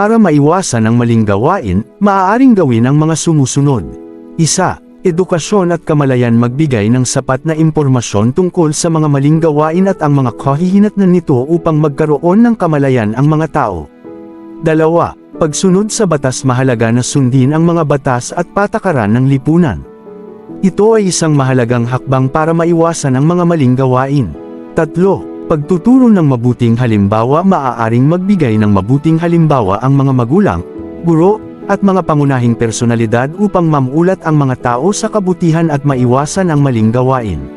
Para maiwasan ang maling gawain, maaaring gawin ang mga sumusunod. Isa, edukasyon at kamalayan magbigay ng sapat na impormasyon tungkol sa mga maling gawain at ang mga kahihinatnan nito upang magkaroon ng kamalayan ang mga tao. Dalawa, pagsunod sa batas mahalaga na sundin ang mga batas at patakaran ng lipunan. Ito ay isang mahalagang hakbang para maiwasan ang mga maling gawain. Tatlo, pagtuturo ng mabuting halimbawa maaaring magbigay ng mabuting halimbawa ang mga magulang, guro, at mga pangunahing personalidad upang mamulat ang mga tao sa kabutihan at maiwasan ang maling gawain.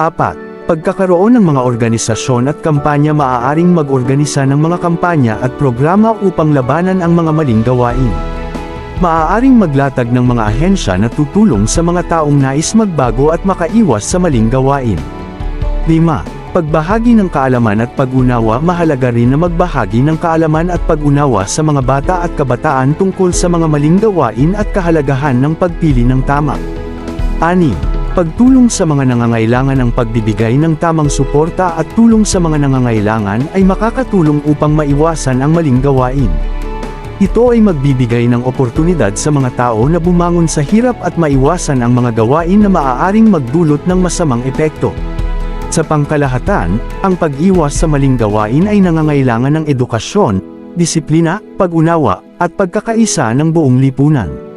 Apat, pagkakaroon ng mga organisasyon at kampanya maaaring mag-organisa ng mga kampanya at programa upang labanan ang mga maling gawain. Maaaring maglatag ng mga ahensya na tutulong sa mga taong nais magbago at makaiwas sa maling gawain. 5. Pagbahagi ng kaalaman at pag-unawa Mahalaga rin na magbahagi ng kaalaman at pag-unawa sa mga bata at kabataan tungkol sa mga maling gawain at kahalagahan ng pagpili ng tama. 6. Pagtulong sa mga nangangailangan ng pagbibigay ng tamang suporta at tulong sa mga nangangailangan ay makakatulong upang maiwasan ang maling gawain. Ito ay magbibigay ng oportunidad sa mga tao na bumangon sa hirap at maiwasan ang mga gawain na maaaring magdulot ng masamang epekto. Sa pangkalahatan, ang pag-iwas sa maling gawain ay nangangailangan ng edukasyon, disiplina, pag-unawa, at pagkakaisa ng buong lipunan.